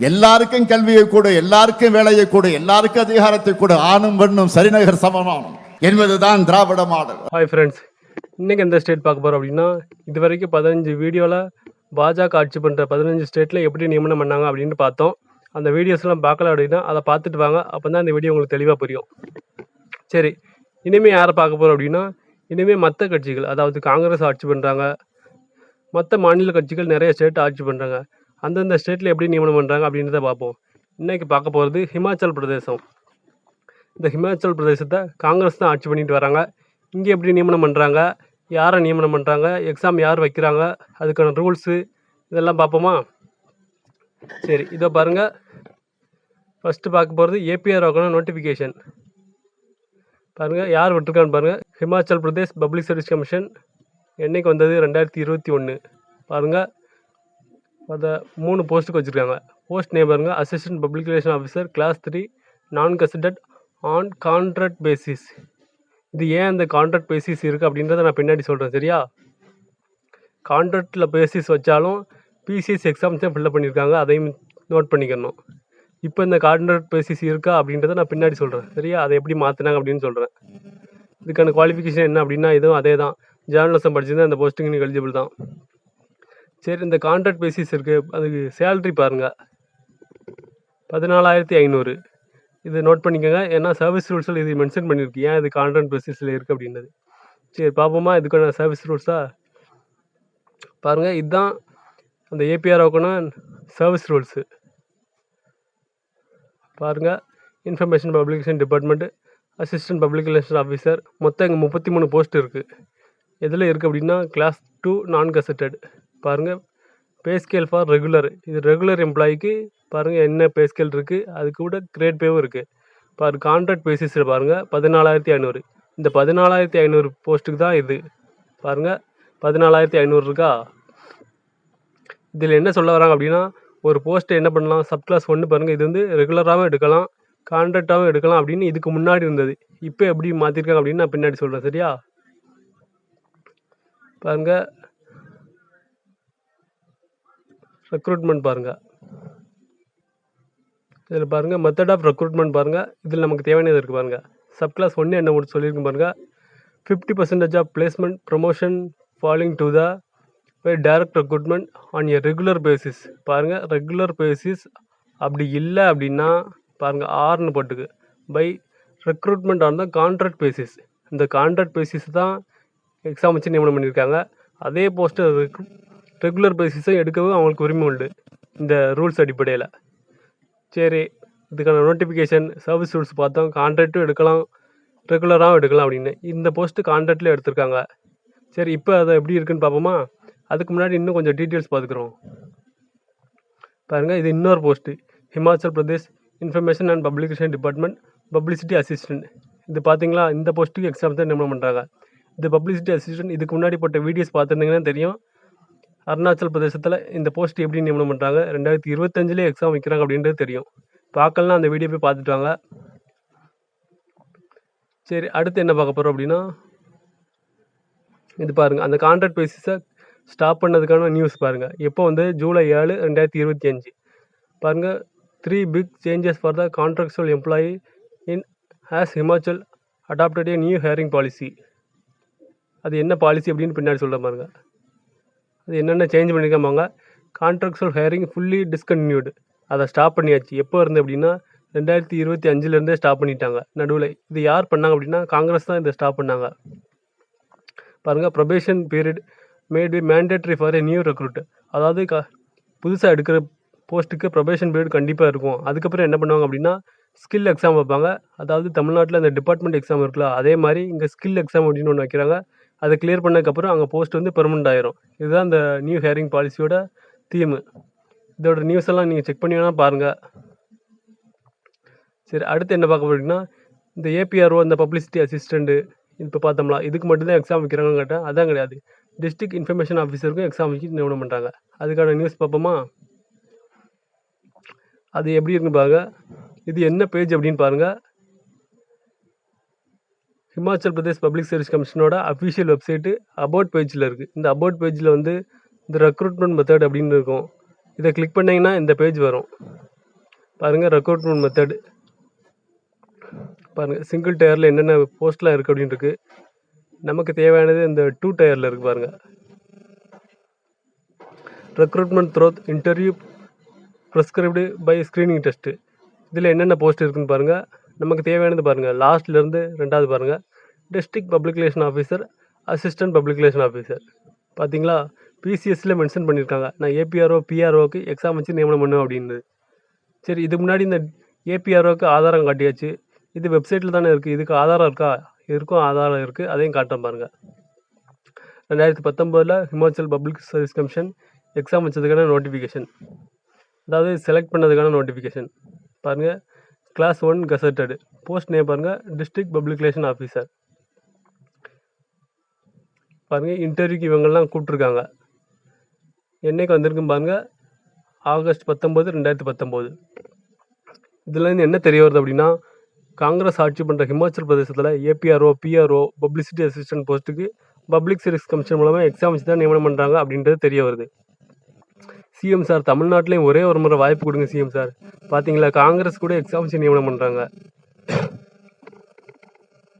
எல்லாருக்கும் கல்வியை கொடு எல்லாருக்கும் வேலையை கொடு எல்லாருக்கும் அதிகாரத்தை கொடு. ஆணும் பெண்ணும் சரிநகர் சமமானம் என்பதுதான் திராவிட மாடல். ஹாய் ஃப்ரெண்ட்ஸ் இன்றைக்கி எந்த ஸ்டேட் பார்க்க போகிறோம் அப்படின்னா இது வரைக்கும் பதினஞ்சு வீடியோவில் பாஜக ஆட்சி பண்ணுற பதினஞ்சு ஸ்டேட்டில் எப்படி நியமனம் பண்ணாங்க அப்படின்னு பார்த்தோம். அந்த வீடியோஸ்லாம் பார்க்கல அப்படின்னா அதை பார்த்துட்டு வாங்க. அப்போ தான் அந்த வீடியோ உங்களுக்கு தெளிவாக புரியும். சரி இனிமேல் யாரை பார்க்க போகிறோம் அப்படின்னா இனிமேல் மற்ற கட்சிகள் அதாவது காங்கிரஸ் ஆட்சி பண்ணுறாங்க மற்ற மாநில கட்சிகள் நிறைய ஸ்டேட் ஆட்சி பண்ணுறாங்க அந்தந்த ஸ்டேட்டில் எப்படி நியமனம் பண்ணுறாங்க அப்படின்றத பார்ப்போம். இன்றைக்கி பார்க்க போகிறது ஹிமாச்சல் பிரதேசம். இந்த ஹிமாச்சல் பிரதேசத்தை காங்கிரஸ் தான் ஆட்சி பண்ணிட்டு வராங்க. இங்கே எப்படி நியமனம் பண்ணுறாங்க யாரை நியமனம் பண்ணுறாங்க எக்ஸாம் யார் வைக்கிறாங்க? அதுக்கான ரூல்ஸு இதெல்லாம் பார்ப்போமா? சரி இதை பாருங்கள் ஃபஸ்ட்டு பார்க்க போகிறது ஏபிஆர் வாக்கான நோட்டிஃபிகேஷன் பாருங்கள் யார் விட்டுருக்கான்னு பாருங்கள் Himachal Pradesh public service commission என்றைக்கு வந்தது? ரெண்டாயிரத்தி இருபத்தி ஒன்று பாருங்கள் அதை மூணு போஸ்ட்டுக்கு வச்சுருக்காங்க. போஸ்ட் நேம் பாருங்கள் assistant public relation officer class three non considered on contract basis இது ஏன் அந்த கான்ட்ராக்ட் பேசிஸ் இருக்குது அப்படின்றத நான் பின்னாடி சொல்கிறேன் சரியா? கான்ட்ராக்டில் பேசிஸ் வச்சாலும் பிசிஎஸ் எக்ஸாம்ஸ் தான் ஃபில்லப் பண்ணியிருக்காங்க அதையும் நோட் பண்ணிக்கணும். இப்போ இந்த கான்ட்ராக்ட் பேசிஸ் இருக்கா அப்படின்றத நான் பின்னாடி சொல்கிறேன் சரியா? அதை எப்படி மாற்றினாங்க அப்படின்னு சொல்கிறேன் இதுக்கான குவாலிஃபிகேஷன் என்ன அப்படின்னா இதுவும் அதே தான் ஜேர்னலிசம் படிச்சிருந்தால் அந்த போஸ்ட்டுக்கு நீங்கள் எலிஜிபிள் தான். சரி இந்த கான்ட்ராக்ட் பேசிஸ் இருக்குது அதுக்கு சேல்ரி பாருங்கள் பதினாலாயிரத்தி ஐநூறு. இது நோட் பண்ணிக்கோங்க. ஏன்னா சர்வீஸ் ரூல்ஸில் இது மென்ஷன் பண்ணியிருக்கு ஏன் இது கான்ட்ராக்ட் பேசிஸில் இருக்குது அப்படின்றது. சரி பார்ப்போமா. இதுக்கான சர்வீஸ் ரூல்ஸா பாருங்கள் இதுதான் அந்த ஏபிஆர் ஓக்கணும் சர்வீஸ் ரூல்ஸு பாருங்கள் information publication department assistant public relation officer மொத்தம் இங்கே முப்பத்தி மூணு போஸ்ட் இருக்குது எதில் இருக்குது அப்படின்னா கிளாஸ் டூ நான் கசட்டட் பாருங்கள் பே ஸ்கேல் ஃபார் ரெகுலர் இது ரெகுலர் எம்ப்ளாய்க்கு பாருங்கள் என்ன பே ஸ்கேல் இருக்குது அது கூட கிரேட் பேவும் இருக்குது பாரு கான்ட்ராக்ட் பேசிஸில் பாருங்கள் பதினாலாயிரத்தி ஐநூறு. இந்த பதினாலாயிரத்தி ஐநூறு போஸ்ட்டுக்கு தான் இது. பாருங்கள் பதினாலாயிரத்தி ஐநூறு இருக்கா? இதில் என்ன சொல்ல வராங்க அப்படின்னா ஒரு போஸ்ட்டை என்ன பண்ணலாம் சப் கிளாஸ் ஒன்று பாருங்கள் இது வந்து ரெகுலராகவும் எடுக்கலாம் கான்ட்ராக்டாகவும் எடுக்கலாம் அப்படின்னு இதுக்கு முன்னாடி இருந்தது. இப்போ எப்படி மாற்றிருக்காங்க அப்படின்னு நான் பின்னாடி சொல்கிறேன் சரியா? பாருங்கள் ரெக்ரூட்மெண்ட் பாருங்கள் இதில் பாருங்கள் மெத்தட் ஆஃப் ரெக்ரூட்மெண்ட் பாருங்கள் இதில் நமக்கு தேவையானது இருக்குது பாருங்கள் சப் கிளாஸ் ஒன்று என்ன ஒன்று சொல்லியிருக்கு பாருங்கள் fifty percentage of placement promotion following to the by direct recruitment on a regular basis பாருங்கள் ரெகுலர் பேசிஸ் அப்படி இல்லை அப்படின்னா பாருங்கள் ஆர்னு போட்டுக்கு. By recruitment on the contract basis இந்த கான்ட்ராக்ட் பேசிஸ் தான் எக்ஸாம் வச்சு நியமனம் பண்ணியிருக்காங்க. அதே போஸ்ட்டு ரெகுலர் பேசிஸை எடுக்கவும் அவங்களுக்கு உரிமை உண்டு. இந்த ரூல்ஸ் அடிப்படையில். சரி இதுக்கான நோட்டிஃபிகேஷன் சர்வீஸ் ரூல்ஸ் பார்த்தோம். கான்ட்ராக்ட்டும் எடுக்கலாம். ரெகுலராகவும் எடுக்கலாம் அப்படின்னு. இந்த போஸ்ட்டு கான்ட்ராக்டில் எடுத்திருக்காங்க. சரி இப்போ அதை எப்படி இருக்குன்னு பார்ப்போமா? அதுக்கு முன்னாடி இன்னும் கொஞ்சம் டீட்டெயில்ஸ் பார்த்துக்குறோம். பாருங்கள் இது இன்னொரு post Himachal Pradesh information and publication department publicity assistant இது பார்த்தீங்களா? இந்த போஸ்ட்டுக்கு எக்ஸாம் தான் நியமனம் பண்ணுறாங்க இந்த பப்ளிசிட்டி அசிஸ்டன்ட் இதுக்கு முன்னாடி போட்ட வீடியோஸ் பார்த்துருந்தீங்கன்னா தெரியும். அருணாச்சல் பிரதேசத்தில் இந்த போஸ்ட் எப்படி நியமனம் பண்ணுறாங்க ரெண்டாயிரத்தி இருபத்தஞ்சிலே எக்ஸாம் வைக்கிறாங்க அப்படின்றது தெரியும். பார்க்கலாம் அந்த வீடியோ போய் பார்த்துட்டு வாங்க. சரி அடுத்து என்ன பார்க்க போகிறோம் அப்படின்னா இது பாருங்கள் அந்த கான்ட்ராக்ட் பேசிஸை ஸ்டாப் பண்ணதுக்கான நியூஸ் பாருங்கள் எப்போ வந்து? ஜூலை ஏழு ரெண்டாயிரத்தி இருபத்தி அஞ்சு பாருங்கள் three big changes for the contractual employee in has Himachal adopted a new hiring policy அது என்ன பாலிசி அப்படின்னு பின்னாடி சொல்ல பாருங்கள் அது என்னென்ன சேஞ்ச் பண்ணியிருக்காங்க கான்ட்ராக்சுவல் ஹையரிங் ஃபுல்லி டிஸ்கன்டினியூடு அதை ஸ்டாப் பண்ணியாச்சு. எப்போ இருந்து அப்படின்னா ரெண்டாயிரத்தி இருபத்தி அஞ்சுலேருந்தே ஸ்டாப் பண்ணிட்டாங்க. நடுவில் இது யார் பண்ணாங்க அப்படின்னா காங்கிரஸ் தான் இதை ஸ்டாப் பண்ணாங்க. பாருங்கள் probation period made be mandatory for a new recruit அதாவது க புதுசாக எடுக்கிற போஸ்ட்டுக்கு ப்ரொபேஷன் பீரியட் கண்டிப்பாக இருக்கும். அதுக்கப்புறம் என்ன பண்ணுவாங்க அப்படின்னா ஸ்கில் எக்ஸாம் வைப்பாங்க. அதாவது தமிழ்நாட்டில் அந்த டிபார்ட்மெண்ட் எக்ஸாம் இருக்குல்ல அதே மாதிரி இங்கே ஸ்கில் எக்ஸாம் அப்படின்னு ஒன்று வைக்கிறாங்க. அதை கிளியர் பண்ணதுக்கப்புறம் அங்கே போஸ்ட் வந்து பெர்மனெண்ட் ஆயிரும். இதுதான் இந்த நியூ ஹேரிங் பாலிசியோட தீமு இதோட நியூஸ் எல்லாம் நீங்கள் செக் பண்ணி வேணால் பாருங்கள் சரி அடுத்து என்ன பார்க்க போறீங்கன்னா இந்த ஏபிஆர்ஓ இந்த பப்ளிசிட்டி அசிஸ்டண்ட்டு இப்போ பார்த்தோம்ல இதுக்கு மட்டும்தான் எக்ஸாம் வைக்கிறாங்கன்னு கேட்டால் அதான் கிடையாது. டிஸ்ட்ரிக்ட் இன்ஃபர்மேஷன் ஆஃபீஸருக்கும் எக்ஸாம் வச்சு நியமனம் பண்ணுறாங்க அதுக்கான நியூஸ் பார்ப்போமா? அது எப்படி இருக்குன்னு பாருங்கள் இது என்ன பேஜ் அப்படின்னு பாருங்கள் ஹிமாச்சல் பிரதேஷ் பப்ளிக் சர்வீஸ் கமிஷனோட அஃபிஷியல் வெப்சைட்டு அபவுட் பேஜில் இருக்குது இந்த அபவுட் பேஜில் வந்து இந்த ரெக்ரூட்மெண்ட் மெத்தட் அப்படின்னு இருக்கும். இதை கிளிக் பண்ணிங்கன்னா இந்த பேஜ் வரும். பாருங்கள் ரெக்ரூட்மெண்ட் மெத்தடு பாருங்கள் சிங்கிள் டயரில் என்னென்ன போஸ்ட்லாம் இருக்குது அப்படின்னு இருக்குது நமக்கு தேவையானது இந்த டூ டயரில் இருக்குது பாருங்கள் recruitment through interview prescribed by screening test இதில் என்னென்ன போஸ்ட் இருக்குதுன்னு பாருங்கள் நமக்கு தேவையானது பாருங்கள் லாஸ்ட்லேருந்து ரெண்டாவது பாருங்கள் district public relation officer assistant public relation officer பார்த்தீங்களா பிசிஎஸ்சியில் மென்ஷன் பண்ணியிருக்காங்க நான் ஏபிஆர்ஓ பிஆர்ஓக்கு எக்ஸாம் வச்சு நியமனம் பண்ணுவேன் அப்படின்னு சரி இதுக்கு முன்னாடி இந்த ஏபிஆர்ஓக்கு ஆதாரம் காட்டியாச்சு. இது வெப்சைட்டில் தானே இருக்குது இதுக்கு ஆதாரம் இருக்கா? இருக்கும் ஆதாரம் இருக்குது அதையும் காட்டுறேன் பாருங்கள் ரெண்டாயிரத்தி பத்தொம்போதில் Himachal public service commission exam வச்சதுக்கான notification அதாவது செலக்ட் பண்ணதுக்கான நோட்டிஃபிகேஷன் பாருங்கள் class one gazetted post name பாருங்கள் டிஸ்ட்ரிக்ட் பப்ளிக் ரிலேஷன் ஆஃபீஸர் பாருங்கள் இன்டர்வியூக்கு இவங்கெல்லாம் கூப்பிட்ருக்காங்க என்னைக்கு வந்திருக்கும் பாருங்கள் ஆகஸ்ட் பத்தொம்போது ரெண்டாயிரத்தி பத்தொம்போது. இதுலேருந்து என்ன தெரிய வருது அப்படின்னா காங்கிரஸ் ஆட்சி பண்ணுற ஹிமாச்சல் பிரதேசத்தில் ஏபிஆர்ஓ பிஆர்ஓ பப்ளிசிட்டி அசிஸ்டன்ட் போஸ்ட்டுக்கு பப்ளிக் சர்வீஸ் கமிஷன் மூலமாக எக்ஸாம் வச்சு தான் நியமனம் பண்ணுறாங்க அப்படின்றது தெரிய வருது. சிஎம் சார் தமிழ்நாட்டிலையும் ஒரே ஒரு முறை வாய்ப்பு கொடுங்க சிஎம் சார் பார்த்தீங்களா காங்கிரஸ் கூட எக்ஸாம் வச்சு நியமனம் பண்ணுறாங்க